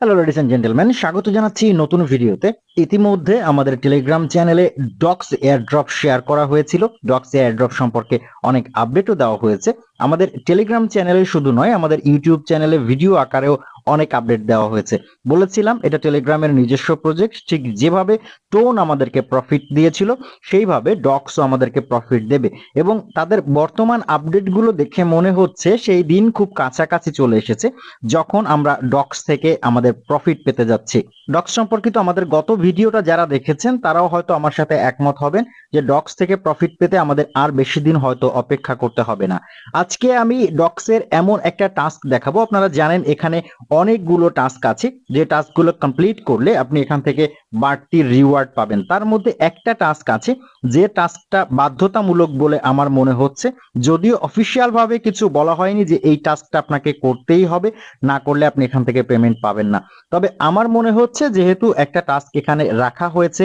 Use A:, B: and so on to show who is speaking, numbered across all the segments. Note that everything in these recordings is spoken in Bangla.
A: হ্যালো লেডিস এন্ড জেন্টেলম্যান স্বাগত জানাচ্ছি নতুন ভিডিওতে। ইতিমধ্যে আমাদের টেলিগ্রাম চ্যানেলে ডক্স এয়ারড্রপ শেয়ার করা হয়েছিল। ডক্স এয়ারড্রপ সম্পর্কে অনেক আপডেটও দেওয়া হয়েছে। আমাদের টেলিগ্রাম চ্যানেলে শুধু নয়, আমাদের ইউটিউব চ্যানেলে ভিডিও আকারেও অনেক আপডেট দেওয়া হয়েছে। বলেছিলাম, এটা টেলিগ্রামের নিজস্ব প্রজেক্ট ঠিক যেভাবে টোন আমাদেরকে প্রফিট দিয়েছিল, সেইভাবে ডক্সও আমাদেরকে প্রফিট দেবে। এবং তাদের বর্তমান আপডেটগুলো দেখে মনে হচ্ছে, সেই দিন খুব কাছাকাছি চলে এসেছে, যখন আমরা ডক্স থেকে আমাদের প্রফিট পেতে যাচ্ছি। ডক্স সম্পর্কিত আমাদের গত ভিডিওটা যারা দেখেছেন, তারাও হয়তো আমার সাথে একমত হবেন যে ডক্স থেকে প্রফিট পেতে আমাদের আর বেশি দিন হয়তো অপেক্ষা করতে হবে না। আজকে আমি ডক্সের এমন একটা টাস্ক দেখাবো, আপনারা জানেন এখানে অনেকগুলো টাস্ক আছে। যে টাস্কগুলো কমপ্লিট করলে আপনি এখান থেকে বাড়তি রিওয়ার্ড পাবেন। তার মধ্যে একটা টাস্ক আছে, যে টাস্কটা বাধ্যতামূলক বলে আমার মনে হচ্ছে। যদিও অফিসিয়াল ভাবে কিছু বলা হয়নি যে এই টাস্কটা আপনাকে করতেই হবে, না করলে আপনি এখান থেকে পেমেন্ট পাবেন না। তবে আমার মনে হচ্ছে যেহেতু একটা টাস্ক এখানে রাখা হয়েছে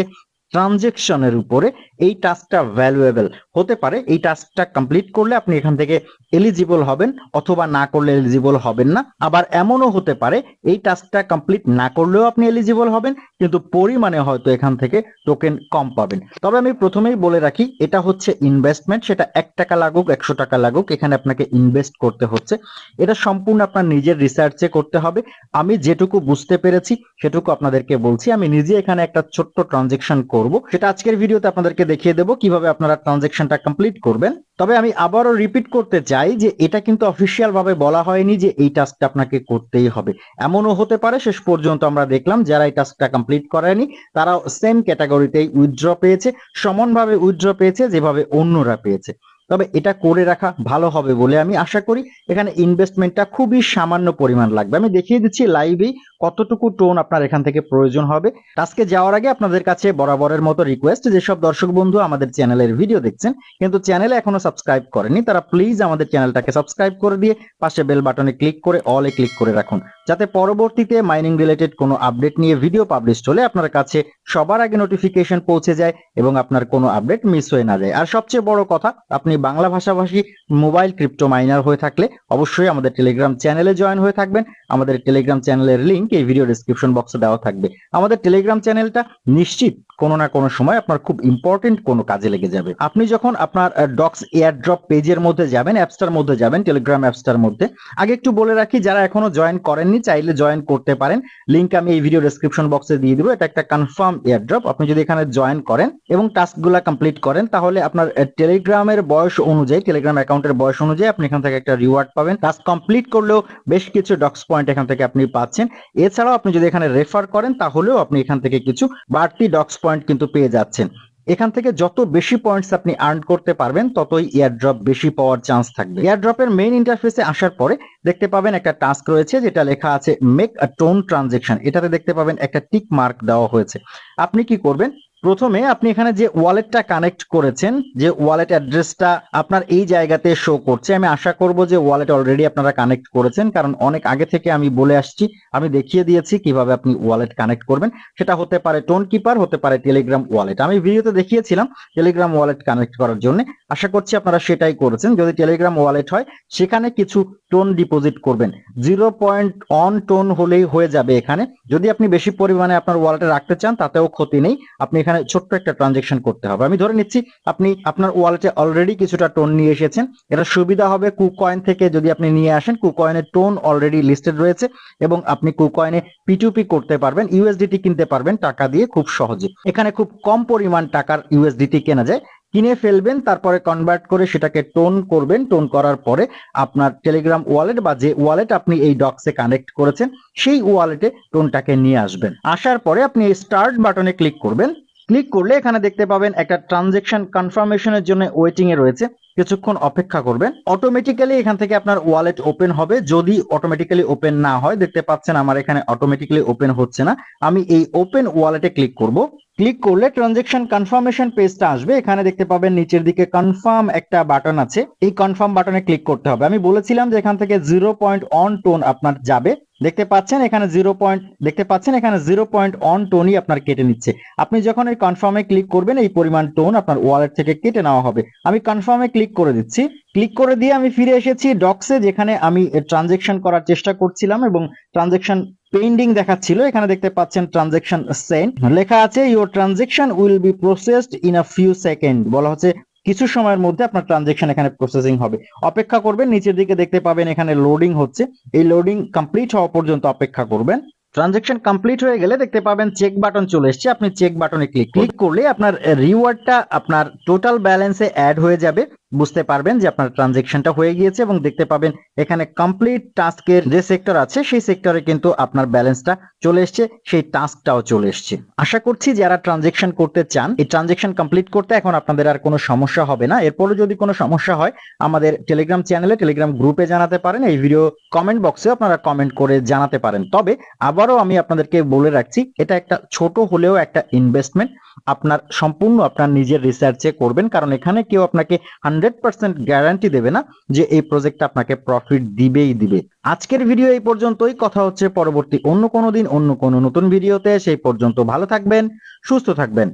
A: ট্রানজেকশনের উপরে, এই টাস্কটা ভ্যালুয়েবল হতে পারে। এই টাস্কটা কমপ্লিট করলে আপনি এখান থেকে এলিজিবল হবেন অথবা না করলে এলিজিবল হবেন না। আবার এমনও হতে পারে, এই টাস্কটা কমপ্লিট না করলেও আপনি এলিজিবল হবেন, কিন্তু পরিমাণে হয়তো এখান থেকে টোকেন কম পাবেন। তবে আমি প্রথমেই বলে রাখি, এটা হচ্ছে ইনভেস্টমেন্ট সেটা এক টাকা লাগুক, একশো টাকা লাগুক, এখানে আপনাকে ইনভেস্ট করতে হচ্ছে। এটা সম্পূর্ণ আপনার নিজের রিসার্চে করতে হবে। আমি যেটুকু বুঝতে পেরেছি, সেটুকু আপনাদেরকে বলছি। আমি নিজে এখানে একটা ছোট্ট ট্রানজেকশন করব। সেটা আজকের ভিডিওতে আপনাদেরকে দেখিয়ে দেবো কীভাবে আপনারা ট্রানজেকশনটা কমপ্লিট করবেন। তবে আমি আবারও রিপিট করতে চাই যে এটা কিন্তু অফিসিয়াল ভাবে বলা হয়নি যে এই টাস্কটা আপনাকে করতেই হবে। এমনও হতে পারে, শেষ পর্যন্ত আমরা দেখলাম যারা এই টাস্কটা কমপ্লিট করেনি, তারাও সেম ক্যাটাগরিতেই উইথড্র পেয়েছে, সমানভাবে উইথড্র পেয়েছে, যেভাবে অন্যরা পেয়েছে। তবে এটা করে রাখা ভালো হবে বলে আমি আশা করি। এখানে ইনভেস্টমেন্টটা খুবই সামান্য পরিমাণ লাগবে। আমি দেখিয়ে দিচ্ছি লাইভেই কতটুকু টোন আপনার এখান থেকে প্রয়োজন হবে। টাস্কে যাওয়ার আগে আপনাদের কাছে বরাবরের মতো রিকোয়েস্ট যেসব দর্শক বন্ধু আমাদের চ্যানেলের ভিডিও দেখছেন, কিন্তু চ্যানেলে এখনও সাবস্ক্রাইব করেনি তারা প্লিজ আমাদের চ্যানেলটাকে সাবস্ক্রাইব করে দিয়ে পাশে বেল বাটনে ক্লিক করে অলে ক্লিক করে রাখুন। যাতে পরবর্তীতে মাইনিং রিলেটেড কোনো আপডেট নিয়ে ভিডিও পাবলিশ হলে আপনার কাছে সবার আগে নোটিফিকেশন পৌঁছে যায় এবং আপনার কোনো আপডেট মিস হয়ে না যায়। আর সবচেয়ে বড় কথা, আপনি বাংলা ভাষাভাষী মোবাইল ক্রিপ্টো মাইনার হয়ে থাকলে অবশ্যই আমাদের টেলিগ্রাম চ্যানেলে জয়েন হয়ে থাকবেন। আমাদের টেলিগ্রাম চ্যানেলের লিঙ্ক এই ভিডিও ডিসক্রিপশন বক্সে দেওয়া থাকবে। আমাদের টেলিগ্রাম চ্যানেলটা নিশ্চিত কোনো না কোনো সময় আপনার খুব ইম্পর্টেন্ট কোনো কাজে লেগে যাবে। আপনি যখন আপনার ডক্স এয়ারড্রপ পেজের মধ্যে যাবেন অ্যাপসটার মধ্যে যাবেন টেলিগ্রাম অ্যাপসটার মধ্যে, আগে একটু বলে রাখি, যারা এখনও জয়েন করেননি, চাইলে জয়েন করতে পারেন। লিংক আমি এই ভিডিও ডেসক্রিপশন বক্সে দিয়ে দিব। এটা একটা কনফার্ম এয়ারড্রপ আপনি যদি এখানে জয়েন করেন এবং টাস্কগুলো কমপ্লিট করেন, তাহলে আপনার টেলিগ্রামের বয়স অনুযায়ী টেলিগ্রাম অ্যাকাউন্টের বয়স অনুযায়ী আপনি এখান থেকে একটা রিওয়ার্ড পাবেন। টাস্ক কমপ্লিট করলেও বেশ কিছু ডক্স পয়েন্ট এখান থেকে আপনি পাচ্ছেন। এছাড়াও আপনি যদি এখানে রেফার করেন, তাহলেও আপনি এখান থেকে কিছু বাড়তি ডক্স পয়েন্ট কিন্তু পেয়ে যাচ্ছেন। এখান থেকে যত বেশি পয়েন্টস আপনি আর্ন করতে পারবেন, ততই এয়ারড্রপ বেশি পাওয়ার চান্স থাকবে। এয়ারড্রপের মেইন ইন্টারফেসে আসার পরে দেখতে পাবেন একটা টাস্ক রয়েছে, যেটা লেখা আছে মেক আ টোন ট্রানজেকশন এটাতে দেখতে পাবেন একটা টিক মার্ক দেওয়া হয়েছে। আপনি কি করবেন? প্রথমে আপনি এখানে যে ওয়ালেটটা কানেক্ট করেছেন, যে ওয়ালেট অ্যাড্রেসটা আপনার এই জায়গাতে শো করছে, আমি আশা করব যে ওয়ালেট অলরেডি আপনারা কানেক্ট করেছেন, কারণ অনেক আগে থেকে আমি বলে আসছি, আমি দেখিয়ে দিয়েছি কীভাবে আপনি ওয়ালেট কানেক্ট করবেন। সেটা হতে পারে টোন কিপার হতে পারে টেলিগ্রাম ওয়ালেট আমি ভিডিওতে দেখিয়েছিলাম টেলিগ্রাম ওয়ালেট কানেক্ট করার জন্য। আশা করছি আপনারা সেটাই করেছেন। যদি টেলিগ্রাম ওয়ালেট হয়, সেখানে কিছু টোন ডিপোজিট করবেন। জিরো পয়েন্ট অন টোন হলেই হয়ে যাবে এখানে। যদি আপনি বেশি পরিমাণে আপনার ওয়ালেটে রাখতে চান, তাতেও ক্ষতি নেই। আপনি এখানে ছোট্ট একটা ট্রানজেকশন করতে হবে। আমি ধরে নিচ্ছি, আপনি আপনার ওয়ালেটে অলরেডি কিছুটা টোন নিয়ে এসেছেন। এটা সুবিধা হবে কুকয়েন থেকে যদি আপনি নিয়ে আসেন। কুকয়েনের টোন অলরেডি লিস্টেড রয়েছে এবং আপনি কুকয়েনে পিটুপি করতে পারবেন। ইউএসডিটি কিনতে পারবেন টাকা দিয়ে খুব সহজে। এখানে খুব কম পরিমাণ টাকার ইউএসডিটি কেনা যায়। কিনে ফেলবেন, তারপরে কনভার্ট করে সেটাকে টোন করবেন। টোন করার পরে আপনার টেলিগ্রাম ওয়ালেট বা যে ওয়ালেট আপনি এই ডক্সে কানেক্ট করেছেন, সেই ওয়ালেটে টোনটাকে নিয়ে আসবেন। আসার পরে আপনি স্টার্ট বাটনে ক্লিক করবেন। ক্লিক করলে এখানে দেখতে পাবেন একটা ট্রানজেকশন কনফার্মেশনের জন্য ওয়েটিং এ রয়েছে। কিছুক্ষণ অপেক্ষা করবেন। অটোমেটিক্যালি এখান থেকে আপনার ওয়ালেট ওপেন হবে। যদি অটোমেটিক্যালি ওপেন না হয়, দেখতে পাচ্ছেন আমার এখানে অটোমেটিক্যালি ওপেন হচ্ছে না। আমি এই ওপেন ওয়ালেটে ক্লিক করব। ক্লিক করলে ট্রানজেকশন কনফার্মেশন পেজটা আসবে। এখানে দেখতে পাবেন নিচের দিকে কনফার্ম একটা বাটন আছে। এই কনফার্ম বাটনে ক্লিক করতে হবে। আমি বলেছিলাম যে এখান থেকে জিরো পয়েন্ট অন টোন আপনার যাবে। দেখতে পাচ্ছেন এখানে জিরো পয়েন্ট দেখতে পাচ্ছেন এখানে জিরো পয়েন্ট অন টোনই আপনার কেটে নিচ্ছে। আপনি যখন এই কনফার্মে ক্লিক করবেন, এই পরিমাণ টোন আপনার ওয়ালেট থেকে কেটে নেওয়া হবে। আমি কনফার্মে ক্লিক করে দিচ্ছি। ক্লিক করে দিয়ে আমি ফিরে এসেছি ডক্সে যেখানে আমি ট্রানজেকশন করার চেষ্টা করছিলাম এবং ট্রানজেকশন পেন্ডিং দেখাচ্ছিল। এখানে দেখতে পাচ্ছেন ট্রানজেকশন সেন্ড লেখা আছে your transaction will be processed in a few second বলা হচ্ছে কিছু সময়ের মধ্যে আপনার ট্রানজেকশন এখানে প্রসেসিং হবে। অপেক্ষা করবেন, নিচের দিকে দেখতে পাবেন এখানে লোডিং হচ্ছে। এই লোডিং কমপ্লিট হওয়া পর্যন্ত অপেক্ষা করবেন। ট্রানজেকশন কমপ্লিট হয়ে গেলে দেখতে পাবেন চেক বাটন চলে এসছে। আপনি চেক বাটনে ক্লিক ক্লিক করলে আপনার রিওয়ার্ডটা আপনার টোটাল ব্যালেন্সে অ্যাড হয়ে যাবে। বুঝতে পারবেন যে আপনার ট্রানজেকশনটা হয়ে গিয়েছে এবং দেখতে পাবেন এখানে কমপ্লিট টাস্কের যে সেক্টর আছে, সেই সেক্টরে কিন্তু আপনার ব্যালেন্সটা চলে এসছে, সেই টাস্কটাও চলে এসছে। আশা করছি যারা ট্রানজেকশন করতে চান, এই ট্রানজেকশন কমপ্লিট করতে এখন আপনাদের আর কোনো সমস্যা হবে না। এরপরে যদি কোনো সমস্যা হয়, আমাদের টেলিগ্রাম চ্যানেলে টেলিগ্রাম গ্রুপে জানাতে পারেন। এই ভিডিও কমেন্ট বক্সে আপনারা কমেন্ট করে জানাতে পারেন। তবে আবারও আমি আপনাদেরকে বলে রাখছি, এটা একটা ছোট হলেও একটা ইনভেস্টমেন্ট আপনার সম্পূর্ণ আপনার নিজের রিসার্চে করবেন, কারণ এখানে কেউ আপনাকে হান্ড্রেড পার্সেন্ট গ্যারান্টি দেবে না যে এই প্রজেক্ট আপনাকে প্রফিট দিবেই দিবে। আজকের ভিডিও এই পর্যন্তই। কথা হচ্ছে পরবর্তী অন্য কোনো দিন, অন্য কোনো নতুন ভিডিওতে। সেই পর্যন্ত ভালো থাকবেন, সুস্থ থাকবেন।